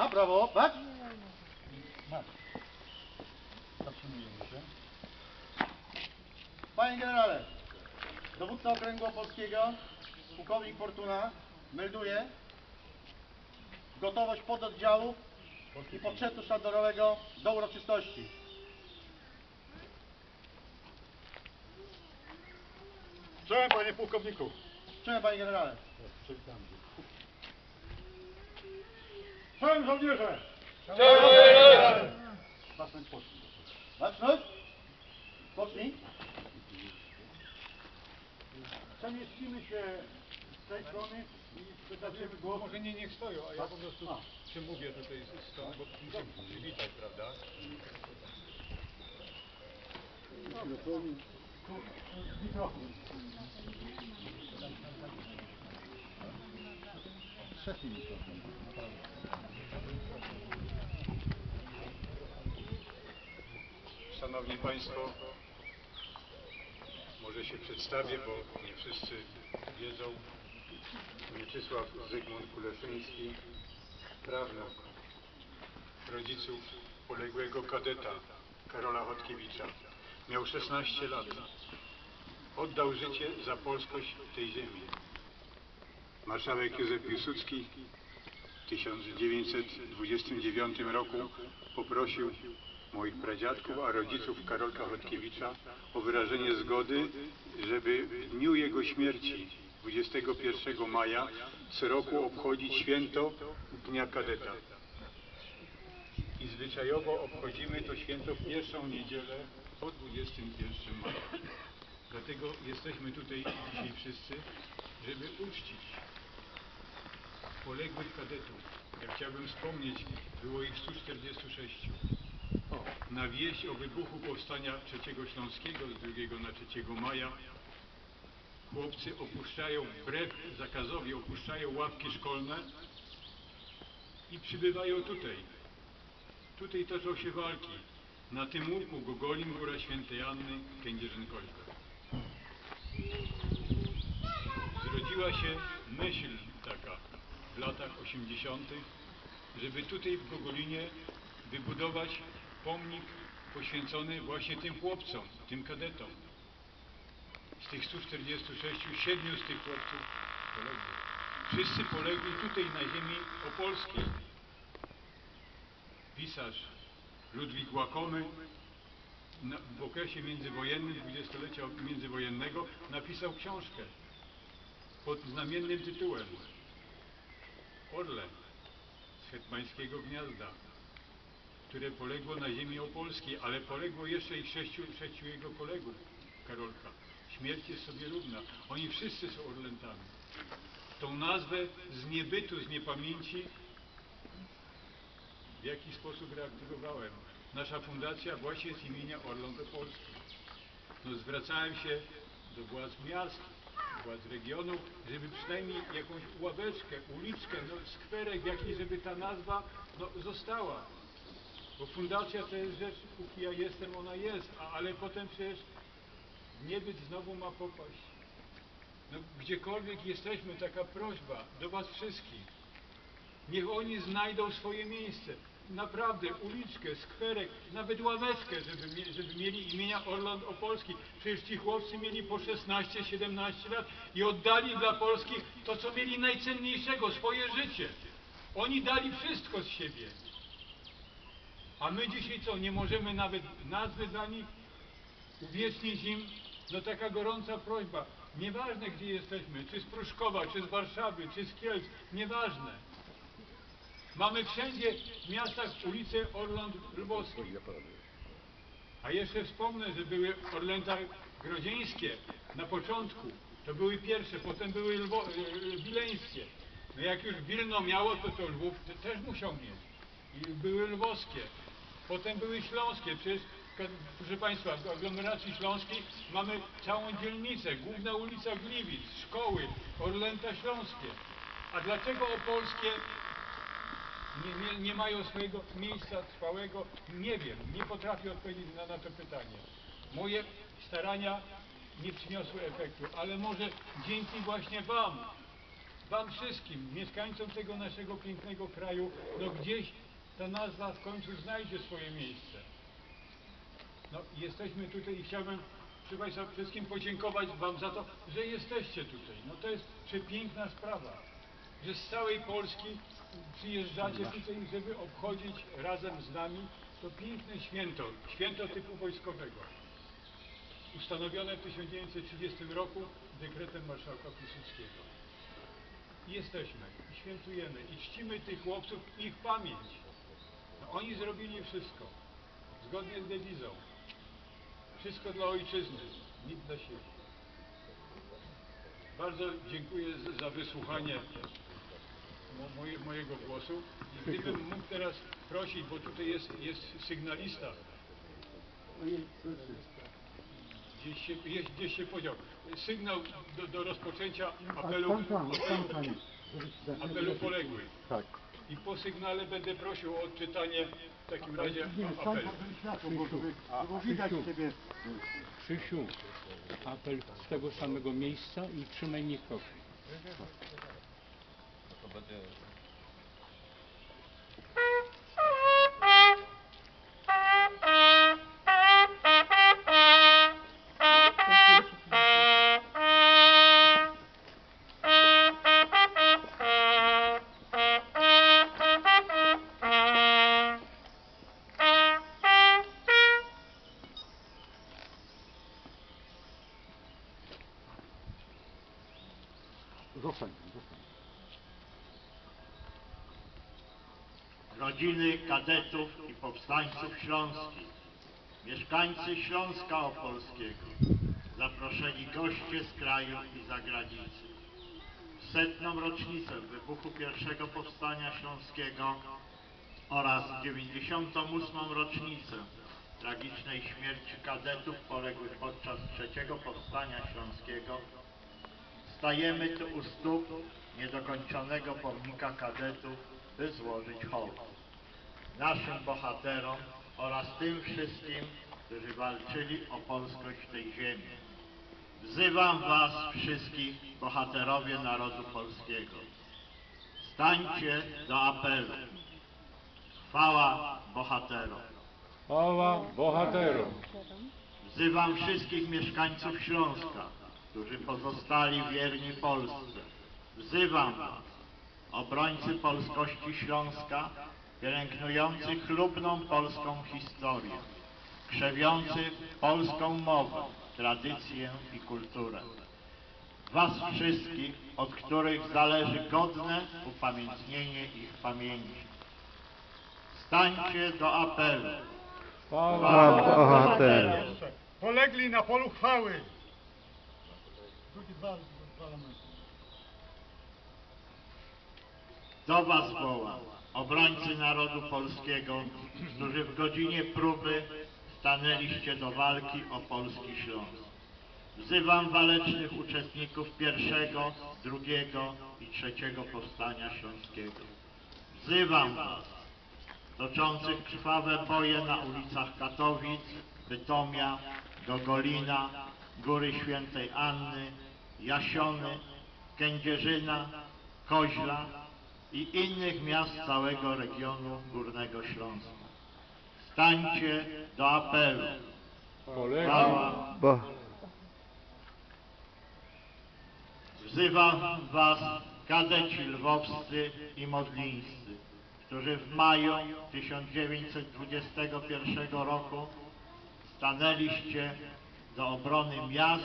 Na prawo, patrz. Zatrzymujemy się. Panie generale, dowódca okręgu opolskiego, pułkownik Fortuna, melduje gotowość pododdziału i podszeptu sztandarowego do uroczystości. Czołem panie pułkowniku. Czołem panie generale. Czołem żołnierze. Zacząć pocznij. Zacząć? Pocznij. Przemieścimy się z tej strony i przekażemy głos. Może nie niech stoją, a ja po prostu przemówię tutaj stąd, bo muszę przywitać, prawda? Szanowni Państwo, może się przedstawię, bo nie wszyscy wiedzą. Mieczysław Zygmunt Kuleszyński, prawnuk rodziców poległego kadeta Karola Chodkiewicza. Miał 16 lat. Oddał życie za polskość tej ziemi. Marszałek Józef Piłsudski 1929 roku poprosił moich pradziadków, a rodziców Karolka Chodkiewicza o wyrażenie zgody, żeby w dniu jego śmierci 21 maja co roku obchodzić święto Dnia Kadeta. I zwyczajowo obchodzimy to święto w pierwszą niedzielę po 21 maja. Dlatego jesteśmy tutaj dzisiaj wszyscy, żeby uczcić poległych kadetów. Ja chciałbym wspomnieć, było ich 146. Na wieść o wybuchu powstania III Śląskiego z 2 na 3 maja chłopcy opuszczają, wbrew zakazowi, opuszczają ławki szkolne i przybywają tutaj. Tutaj toczą się walki. Na tym łuku Gogolin, Góra Świętej Anny, Kędzierzyn-Koźle. Zrodziła się myśl latach 80., żeby tutaj w Gogolinie wybudować pomnik poświęcony właśnie tym chłopcom, tym kadetom. Z tych 146, siedmiu z tych chłopców polegli. Wszyscy polegli tutaj na ziemi opolskiej. Pisarz Ludwik Łakomy w okresie międzywojennym, dwudziestolecia międzywojennego napisał książkę pod znamiennym tytułem Orle z hetmańskiego gniazda, które poległo na ziemi opolskiej, ale poległo jeszcze i sześciu, sześciu jego kolegów Karolka. Śmierć jest sobie równa. Oni wszyscy są Orlętami. Tą nazwę z niebytu, z niepamięci w jaki sposób reaktywowałem. Nasza fundacja właśnie z imienia Orląt Opolski. No, zwracałem się do władz miast, władz regionu, żeby przynajmniej jakąś ławeczkę, uliczkę, no, skwerek jakiś, żeby ta nazwa no, została. Bo fundacja to jest rzecz, póki ja jestem, ona jest, a, ale potem przecież niebyt znowu ma popaść. No, gdziekolwiek jesteśmy, taka prośba do Was wszystkich. Niech oni znajdą swoje miejsce. Naprawdę, uliczkę, skwerek, nawet ławeczkę, żeby, żeby mieli imienia Orląt Opolski. Przecież ci chłopcy mieli po 16-17 lat i oddali dla Polski to, co mieli najcenniejszego, swoje życie. Oni dali wszystko z siebie. A my dzisiaj co, nie możemy nawet nazwy dla nich uwiecznić im? No taka gorąca prośba. Nieważne gdzie jesteśmy, czy z Pruszkowa, czy z Warszawy, czy z Kielc, nieważne. Mamy wszędzie w miastach ulice Orląt Lwowskich. A jeszcze wspomnę, że były Orlęta Grodzieńskie na początku. To były pierwsze, potem były Lwo, e, wileńskie. No jak już Wilno miało, to to Lwów te- też musiał mieć. I były lwowskie. Potem były śląskie. Przecież, proszę Państwa, w aglomeracji śląskiej mamy całą dzielnicę. Główna ulica Gliwic, szkoły, Orlęta Śląskie. A dlaczego opolskie nie, nie, nie mają swojego miejsca trwałego? Nie wiem, nie potrafię odpowiedzieć na, na to pytanie. Moje starania nie przyniosły efektu, ale może dzięki właśnie Wam, Wam wszystkim, mieszkańcom tego naszego pięknego kraju, no gdzieś ta nazwa w końcu znajdzie swoje miejsce. No jesteśmy tutaj i chciałbym proszę Państwa wszystkim podziękować Wam za to, że jesteście tutaj. No to jest przepiękna sprawa, że z całej Polski przyjeżdżacie tutaj, żeby obchodzić razem z nami to piękne święto, święto typu wojskowego. Ustanowione w 1930 roku dekretem marszałka Piłsudskiego. Jesteśmy, i świętujemy, i czcimy tych chłopców, ich pamięć. No, oni zrobili wszystko, zgodnie z dewizą. Wszystko dla ojczyzny, nic dla siebie. Bardzo dziękuję za wysłuchanie moje, mojego głosu. I gdybym mógł teraz prosić, bo tutaj jest, jest sygnalista, gdzieś się, gdzieś, gdzieś się podział, sygnał do, do rozpoczęcia apelu, panie. apelu poległych. Tak. I po sygnale będę prosił o odczytanie w takim razie apelu. Krzysiu, apel z tego samego miejsca i trzymaj mikrofon. but the rodziny kadetów i powstańców śląskich, mieszkańcy Śląska Opolskiego, zaproszeni goście z kraju i zagranicy. W setną rocznicę wybuchu pierwszego powstania śląskiego oraz 98. rocznicę tragicznej śmierci kadetów poległych podczas trzeciego powstania śląskiego Stajemy tu u stóp niedokończonego pomnika kadetów, by złożyć hołd naszym bohaterom oraz tym wszystkim, którzy walczyli o polskość tej ziemi. Wzywam Was wszystkich, bohaterowie narodu polskiego. Stańcie do apelu. Chwała bohaterom. Chwała bohaterom! Wzywam wszystkich mieszkańców Śląska, którzy pozostali wierni Polsce. Wzywam Was, obrońcy polskości Śląska, pielęgnujący chlubną polską historię, krzewiący polską mowę, tradycję i kulturę. Was wszystkich, od których zależy godne upamiętnienie ich pamięci. Stańcie do apelu. Chwała bohaterom! Polegli na polu chwały. Do Was wołam, obrońcy narodu polskiego, którzy w godzinie próby stanęliście do walki o polski Śląsk. Wzywam walecznych uczestników pierwszego, drugiego i trzeciego powstania śląskiego. Wzywam Was, toczących krwawe boje na ulicach Katowic, Bytomia, Gogolina, Góry Świętej Anny, Jasiony, Kędzierzyna, Koźla i innych miast całego regionu Górnego Śląska. Stańcie do apelu. Chwała. Wzywam Was, kadeci lwowscy i modlińscy, którzy w maju 1921 roku stanęliście do obrony miast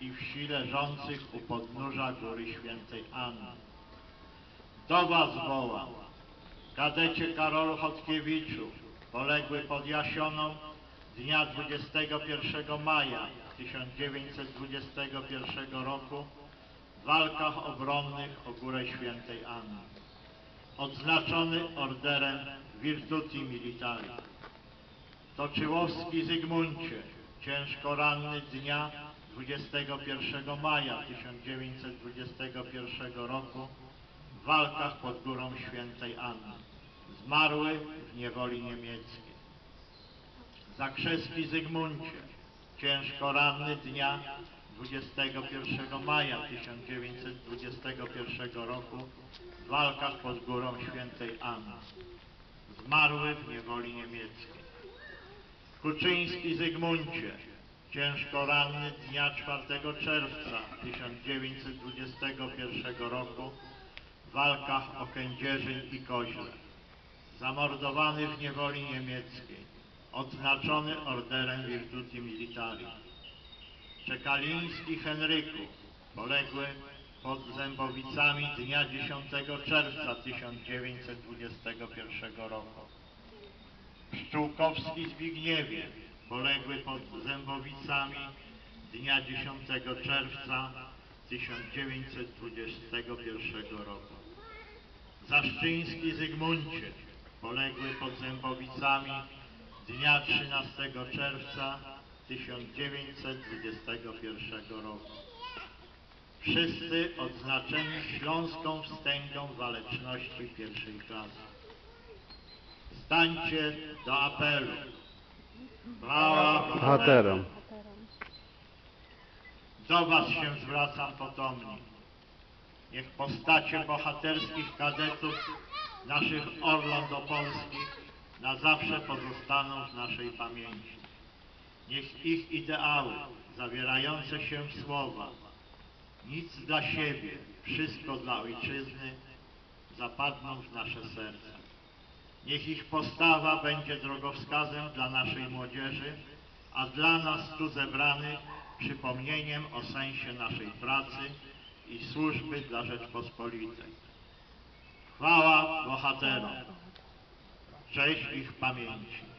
i wsi leżących u podnóża Góry Świętej Anny. Do Was wołam, kadecie Karolu Chodkiewiczu, poległy pod Jasioną dnia 21 maja 1921 roku w walkach obronnych o Górę Świętej Anny. Odznaczony orderem Virtuti Militari. Toczyłowski Zygmuncie, ciężko ranny dnia 21 maja 1921 roku w walkach pod Górą Świętej Anny. Zmarły w niewoli niemieckiej. Zakrzeski Zygmuncie, ciężko ranny dnia 21 maja 1921 roku w walkach pod górą świętej Anny. Zmarły w niewoli niemieckiej. Kuczyński Zygmuncie, ciężko ranny dnia 4 czerwca 1921 roku walkach o Kędzierzyn i Koźle. Zamordowany w niewoli niemieckiej, odznaczony orderem Virtuti Militari. Czekaliński Henryku, poległy pod Zębowicami dnia 10 czerwca 1921 roku. Pszczółkowski Zbigniewie, poległy pod Zębowicami dnia 10 czerwca 1921 roku. Zaszczyński Zygmuncie, poległy pod Zębowicami dnia 13 czerwca 1921 roku. Wszyscy odznaczeni Śląską Wstęgą Waleczności pierwszej klasy. Stańcie do apelu. Chwała Bohaterom. Do Was się zwracam potomni. Niech postacie bohaterskich kadetów naszych Orląt Opolskich na zawsze pozostaną w naszej pamięci. Niech ich ideały, zawierające się w słowa nic dla siebie, wszystko dla ojczyzny, zapadną w nasze serca. Niech ich postawa będzie drogowskazem dla naszej młodzieży, a dla nas tu zebranych przypomnieniem o sensie naszej pracy i służby dla Rzeczpospolitej. Chwała bohaterom, cześć ich pamięci.